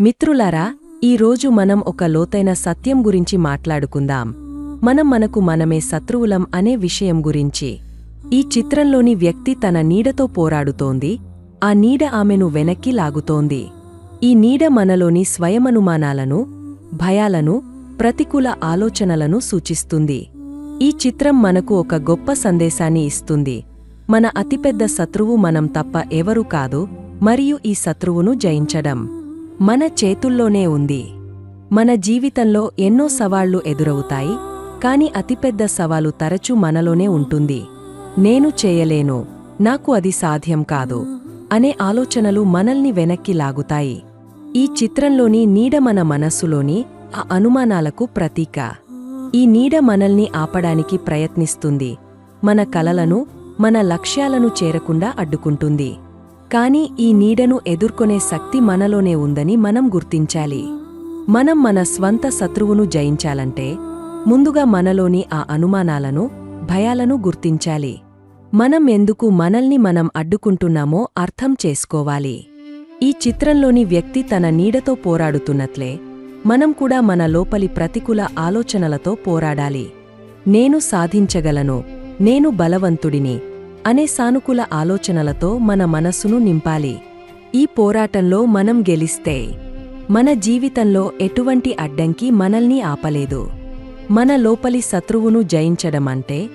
మిత్రులారా ఈరోజు మనం ఒక లోతైన సత్యం గురించి మాట్లాడుకుందాం. మనం మనకు మనమే శత్రువులం అనే విషయం గురించి. ఈ చిత్రంలోని వ్యక్తి తన నీడతో పోరాడుతోంది. ఆ నీడ ఆమెను వెనక్కి లాగుతోంది. ఈ నీడ మనలోని స్వయమనుమానాలను భయాలను ప్రతికూల ఆలోచనలను సూచిస్తుంది. ఈ చిత్రం మనకు ఒక గొప్ప సందేశాన్ని ఇస్తుంది. మన అతిపెద్ద శత్రువు మనం తప్ప ఎవరూ కాదు మరియు ఈ శత్రువును జయించడం. మన చేతుల్లోనే ఉంది. మన జీవితంలో ఎన్నో సవాళ్ళు ఎదురవుతాయి కాని అతిపెద్ద సవాలు తరచూ మనలోనే ఉంటుంది. నేను చేయలేను నాకు అది సాధ్యం కాదు అనే ఆలోచనలు మనల్ని వెనక్కి లాగుతాయి. ఈ చిత్రంలోని నీడ మన మనస్సులోని ఆ అనుమానాలకు ప్రతీక. ఈ నీడ మనల్ని ఆపడానికి ప్రయత్నిస్తుంది మన కలలను మన లక్ష్యాలను చేరకుండా అడ్డుకుంటుంది. కాని ఈ నీడను ఎదుర్కొనే శక్తి మనలోనే ఉందని మనం గుర్తించాలి. మనం మన స్వంత శత్రువును జయించాలంటే ముందుగా మనలోని ఆ అనుమానాలను భయాలను గుర్తించాలి. మనం ఎందుకు మనల్ని మనం అడ్డుకుంటున్నామో అర్థం చేసుకోవాలి. ఈ చిత్రంలోని వ్యక్తి తన నీడతో పోరాడుతున్నట్లే మనం కూడా మన లోపలి ప్రతికూల ఆలోచనలతో పోరాడాలి. నేను సాధించగలను నేను బలవంతుడిని అనే సానుకూల ఆలోచనలతో మన మనస్సును నింపాలి. ఈ పోరాటంలో మనం గెలిస్తే మన జీవితంలో ఎటువంటి అడ్డంకి మనల్ని ఆపలేదు. మన లోపలి శత్రువును జయించడం అంటే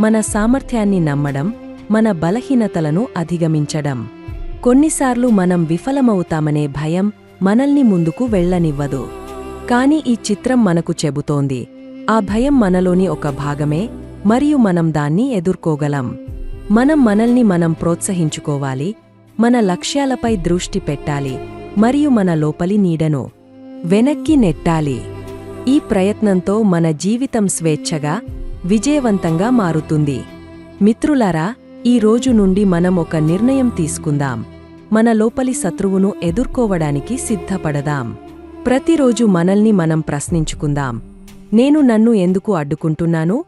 మన సామర్థ్యాన్ని నమ్మడం మన బలహీనతలను అధిగమించడం. కొన్నిసార్లు మనం విఫలమవుతామనే భయం మనల్ని ముందుకు వెళ్ళనివ్వదు. కాని ఈ చిత్రం మనకు చెబుతోంది ఆ భయం మనలోని ఒక భాగమే మరియు మనం దాన్ని ఎదుర్కోగలం. మనం మనల్ని మనం ప్రోత్సహించుకోవాలి మన లక్ష్యాలపై దృష్టి పెట్టాలి మరియు మన లోపలి నీడను వెనక్కి నెట్టాలి. ఈ ప్రయత్నంతో మన జీవితం స్వేచ్ఛగా విజయవంతంగా మారుతుంది. మిత్రులారా ఈ రోజు నుండి మనం ఒక నిర్ణయం తీసుకుందాం. మన లోపలి శత్రువును ఎదుర్కోవడానికి సిద్ధపడదాం. ప్రతిరోజు మనల్ని మనం ప్రశ్నించుకుందాం. నేను నన్ను ఎందుకు అడ్డుకుంటున్నాను?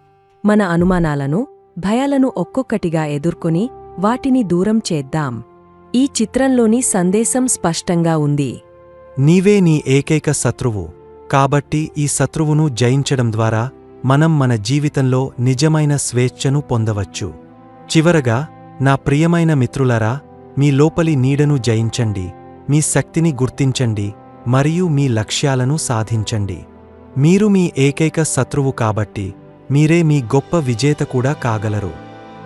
మన అనుమానాలను భయాలను ఒక్కొక్కటిగా ఎదుర్కొని వాటిని దూరం చేద్దాం. ఈ చిత్రంలోని సందేశం స్పష్టంగా ఉంది. నీవే నీ ఏకైక శత్రువు. కాబట్టి ఈ శత్రువును జయించడం ద్వారా మనం మన జీవితంలో నిజమైన స్వేచ్ఛను పొందవచ్చు. చివరగా నా ప్రియమైన మిత్రులరా మీ లోపలి నీడను జయించండి. మీ శక్తిని గుర్తించండి. మరియు మీ లక్ష్యాలను సాధించండి. మీరు మీ ఏకైక శత్రువు కాబట్టి మీరే మీ గొప్ప విజేత కూడా కాగలరు.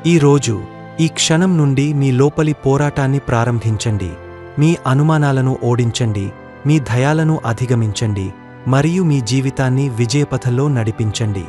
ఈ రోజు ఈ క్షణం నుండి మీ లోపలి పోరాటాన్ని ప్రారంభించండి. మీ అనుమానాలను ఓడించండి. మీ భయాలను అధిగమించండి. మరియు మీ జీవితాన్ని విజయపథంలో నడిపించండి.